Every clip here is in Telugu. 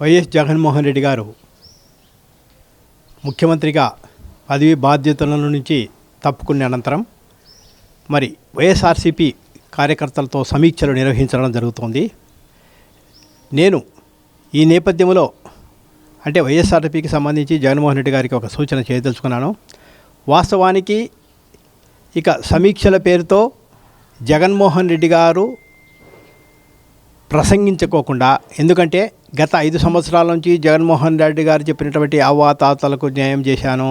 వైఎస్ జగన్మోహన్ రెడ్డి గారు ముఖ్యమంత్రిగా పదవి బాధ్యతల నుంచి తప్పుకున్న అనంతరం మరి వైఎస్ఆర్సీపీ కార్యకర్తలతో సమీక్షలు నిర్వహించడం జరుగుతోంది. నేను ఈ నేపథ్యంలో అంటే వైఎస్ఆర్సీపీకి సంబంధించి జగన్మోహన్ రెడ్డి గారికి ఒక సూచన చేయదలుచుకున్నాను. వాస్తవానికి ఇక సమీక్షల పేరుతో జగన్మోహన్ రెడ్డి గారు ప్రసంగించుకోకుండా ఎందుకంటే గత ఐదు సంవత్సరాల నుంచి జగన్మోహన్ రెడ్డి గారు చెప్పినటువంటి అవ్వాతాతలకు న్యాయం చేశాను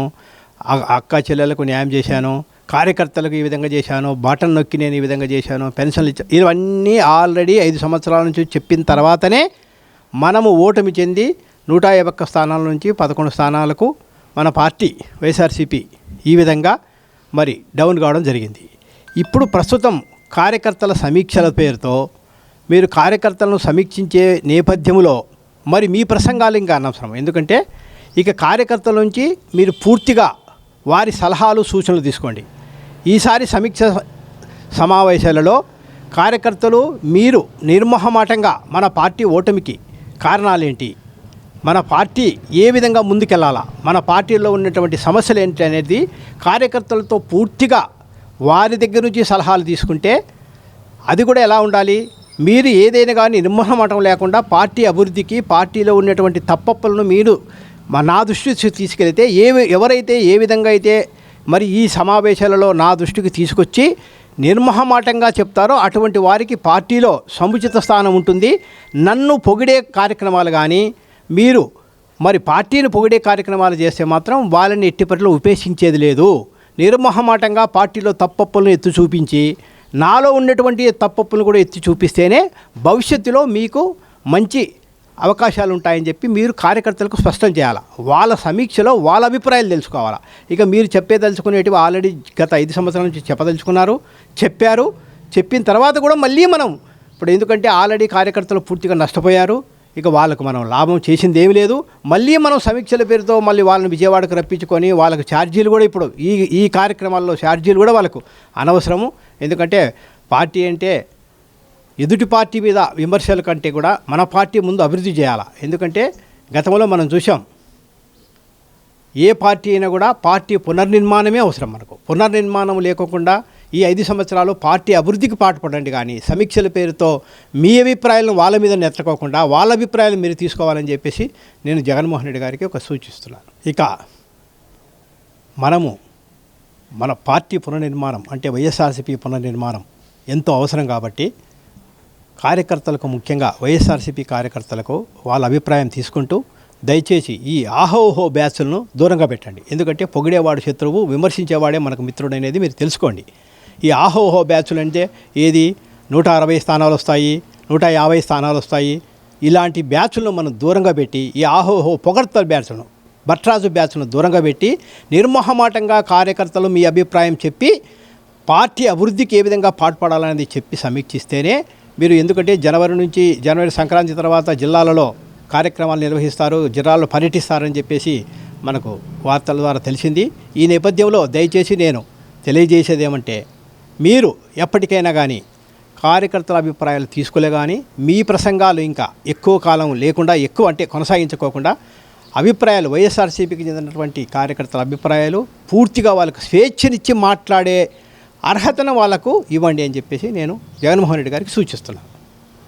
అ- అక్క చెల్లెలకు న్యాయం చేశాను కార్యకర్తలకు ఈ విధంగా చేశాను బటన్ నొక్కి నేను ఈ విధంగా చేశాను పెన్షన్లు ఇచ్చా ఇవన్నీ ఆల్రెడీ ఐదు సంవత్సరాల నుంచి చెప్పిన తర్వాతనే మనము ఓటమి చెంది నూట యాభై ఒక్క స్థానాల నుంచి పదకొండు స్థానాలకు మన పార్టీ వైఎస్ఆర్సీపీ ఈ విధంగా మరి డౌన్ కావడం జరిగింది. ఇప్పుడు ప్రస్తుతం కార్యకర్తల సమీక్షల పేరుతో మీరు కార్యకర్తలను సమీక్షించే నేపథ్యంలో మరి మీ ప్రసంగాలు ఇంకా అనవసరం. ఎందుకంటే ఇక కార్యకర్తల నుంచి మీరు పూర్తిగా వారి సలహాలు సూచనలు తీసుకోండి. ఈసారి సమీక్ష సమావేశాలలో కార్యకర్తలు మీరు నిర్మహమాటంగా మన పార్టీ ఓటమికి కారణాలేంటి? మన పార్టీ ఏ విధంగా ముందుకెళ్ళాలా మన పార్టీలో ఉన్నటువంటి సమస్యలు ఏంటి అనేది కార్యకర్తలతో పూర్తిగా వారి దగ్గర నుంచి సలహాలు తీసుకుంటే అది కూడా ఎలా ఉండాలి? మీరు ఏదైనా కానీ నిర్మోహమాటం లేకుండా పార్టీ అభివృద్ధికి పార్టీలో ఉన్నటువంటి తప్పప్పులను మీరు మా నా దృష్టికి తీసుకెళ్తే ఏ ఎవరైతే ఏ విధంగా అయితే మరి ఈ సమావేశాలలో నా దృష్టికి తీసుకొచ్చి నిర్మహమాటంగా చెప్తారో అటువంటి వారికి పార్టీలో సముచిత స్థానం ఉంటుంది. నన్ను పొగిడే కార్యక్రమాలు కానీ మీరు మరి పార్టీని పొగిడే కార్యక్రమాలు చేస్తే మాత్రం వాళ్ళని ఎట్టి ఉపేక్షించేది లేదు. నిర్మహమాటంగా పార్టీలో తప్పప్పులను ఎత్తు చూపించి నాలో ఉన్నటువంటి తప్పప్పులను కూడా ఎత్తి చూపిస్తేనే భవిష్యత్తులో మీకు మంచి అవకాశాలు ఉంటాయని చెప్పి మీరు కార్యకర్తలకు స్పష్టం చేయాలి? వాళ్ళ సమీక్షలో వాళ్ళ అభిప్రాయాలు తెలుసుకోవాలా? ఇక మీరు చెప్పేదలుచుకునేటివి ఆల్రెడీ గత ఐదు సంవత్సరాల నుంచి చెప్పదలుచుకున్నారు చెప్పారు. చెప్పిన తర్వాత కూడా మళ్ళీ మనం ఇప్పుడు ఎందుకంటే ఆల్రెడీ కార్యకర్తలు పూర్తిగా నష్టపోయారు. ఇక వాళ్ళకు మనం లాభం చేసింది ఏమీ లేదు. మళ్ళీ మనం సమీక్షల పేరుతో మళ్ళీ వాళ్ళని విజయవాడకు రప్పించుకొని వాళ్ళకు ఛార్జీలు కూడా ఇప్పుడు ఈ ఈ కార్యక్రమాల్లో ఛార్జీలు కూడా వాళ్ళకు అనవసరము. ఎందుకంటే పార్టీ అంటే ఎదుటి పార్టీ మీద విమర్శల కంటే కూడా మన పార్టీ ముందు అభివృద్ధి చేయాలి? ఎందుకంటే గతంలో మనం చూసాం ఏ పార్టీ అయినా కూడా పార్టీ పునర్నిర్మాణమే అవసరం మనకు. పునర్నిర్మాణం లేకోకుండా ఈ ఐదు సంవత్సరాలు పార్టీ అభివృద్ధికి పాటుపడండి కానీ సమీక్షల పేరుతో మీ అభిప్రాయాలను వాళ్ళ మీద నెత్తకోకుండా వాళ్ళ అభిప్రాయాలు మీరు తీసుకోవాలని చెప్పేసి నేను జగన్మోహన్ రెడ్డి గారికి ఒక సూచిస్తున్నాను. ఇక మనము మన పార్టీ పునర్నిర్మాణం అంటే వైఎస్ఆర్సీపీ పునర్నిర్మాణం ఎంతో అవసరం కాబట్టి కార్యకర్తలకు ముఖ్యంగా వైఎస్ఆర్సీపీ కార్యకర్తలకు వాళ్ళ అభిప్రాయం తీసుకుంటూ దయచేసి ఈ ఆహోహో బ్యాచ్లను దూరంగా పెట్టండి. ఎందుకంటే పొగిడేవాడు శత్రువు విమర్శించేవాడే మనకు మిత్రుడు అనేది మీరు తెలుసుకోండి. ఈ ఆహోహో బ్యాచ్లు అంటే ఏది? నూట అరవై స్థానాలు వస్తాయి నూట యాభై స్థానాలు వస్తాయి. ఇలాంటి బ్యాచ్లను మనం దూరంగా పెట్టి ఈ ఆహోహో పొగడ్తల బ్యాచ్లను భట్రాజు బ్యాచ్ను దూరంగా పెట్టి నిర్మోహమాటంగా కార్యకర్తలు మీ అభిప్రాయం చెప్పి పార్టీ అభివృద్ధికి ఏ విధంగా పాటుపడాలనేది చెప్పి సమీక్షిస్తేనే మీరు ఎందుకంటే జనవరి నుంచి జనవరి సంక్రాంతి తర్వాత జిల్లాలలో కార్యక్రమాలు నిర్వహిస్తారు జిల్లాలో పర్యటిస్తారని చెప్పేసి మనకు వార్తల ద్వారా తెలిసింది. ఈ నేపథ్యంలో దయచేసి నేను తెలియజేసేది ఏమంటే మీరు ఎప్పటికైనా కానీ కార్యకర్తల అభిప్రాయాలు తీసుకోలే కానీ మీ ప్రసంగాలు ఇంకా ఎక్కువ కాలం లేకుండా ఎక్కువ అంటే కొనసాగించుకోకుండా అభిప్రాయాలు వైఎస్ఆర్సీపీకి చెందినటువంటి కార్యకర్తల అభిప్రాయాలు పూర్తిగా వాళ్ళకు స్వేచ్ఛనిచ్చి మాట్లాడే అర్హతను వాళ్ళకు ఇవ్వండి అని చెప్పేసి నేను జగన్మోహన్ రెడ్డి గారికి సూచిస్తున్నాను.